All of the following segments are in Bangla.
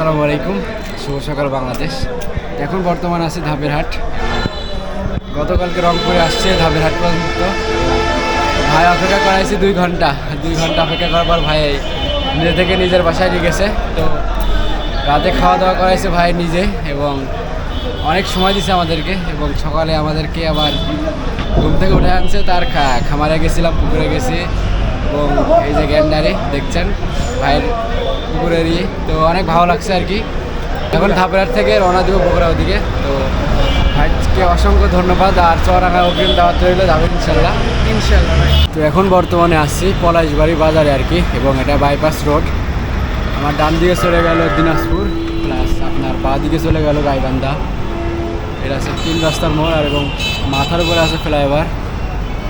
আসসালামু আলাইকুম। শুভ সকাল বাংলাদেশ। এখন বর্তমান আছে ধাপের হাট গতকালকে রংপুরে আসছে ধাপের হাট পর্যন্ত। ভাই অপেক্ষা করাইছি দুই ঘণ্টা। দুই ঘণ্টা অপেক্ষা করার পর ভাই নিজে থেকে নিজের বাসায় নিয়ে গেছে তো রাতে খাওয়া দাওয়া করাইছে ভাই নিজে এবং অনেক সময় দিছে আমাদেরকে এবং সকালে আমাদেরকে আবার ঘুম থেকে উঠে আনছে তার খামারে গেছিলাম, পুকুরে গেছি এবং এই যে গ্যান্ডারে দেখছেন, ভাইয়ের পুকুরেরই তো অনেক ভালো লাগছে আর কি। এখন ধাপের থেকে রওনা দিব বগুড়া ওদিকে তো ভাইকে অসংখ্য ধন্যবাদ আর চড়াঙ্গা অগ্রিম দাওয়াত রইল যাবেন ইনশাল্লাহ। ইনশাল্লাহ তো এখন বর্তমানে আসছি পলাশবাড়ি বাজারে আর কি এবং এটা বাইপাস রোড আমার ডান দিকে চলে গেল দিনাজপুর প্লাস আপনার বাঁ দিকে চলে গেল গাইবান্ধা। এটা আছে তিন রাস্তার মোড় আর এবং মাথার উপরে আছে ফ্লাইওভার।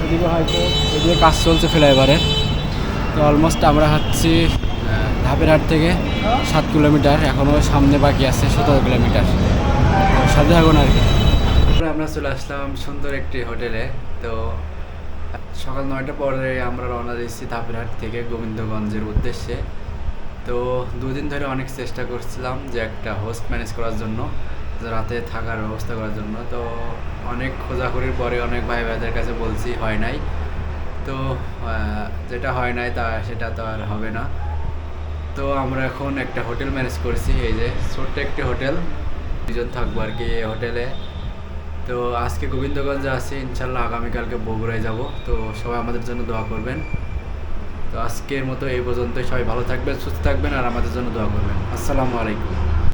এদিকে হয়তো এদিকে কাজ চলছে ফ্লাইওভারের। তো অলমোস্ট আমরা হচ্ছি হাট থেকে সাত কিলোমিটার এখনও সামনে বাকি আছে সতেরো কিলোমিটার। সাথে থাকুন আর কি। আমরা চলে আসলাম সুন্দর একটি হোটেলে। তো সকাল নয়টা পরে আমরা রওনা দিচ্ছি ধাপেরহাট থেকে গোবিন্দগঞ্জের উদ্দেশ্যে। তো দুদিন ধরে অনেক চেষ্টা করছিলাম যে একটা হোস্ট ম্যানেজ করার জন্য, রাতে থাকার ব্যবস্থা করার জন্য। তো অনেক খোঁজাখুরির পরে অনেক ভাই ভাইদের কাছে বলছি, হয় নাই। তো যেটা হয় নাই তা, সেটা তো আর হবে না। তো আমরা এখন একটা হোটেল ম্যানেজ করছি, এই যে ছোট্ট একটি হোটেল। দুজন থাকব আর কি এই হোটেলে। তো আজকে গোবিন্দগঞ্জে আছি ইনশাল্লাহ আগামীকালকে বগুড়ায় যাব। তো সবাই আমাদের জন্য দোয়া করবেন। তো আজকের মতো এই পর্যন্ত সবাই ভালো থাকবেন, সুস্থ থাকবেন আর আমাদের জন্য দোয়া করবেন। আসসালামু আলাইকুম।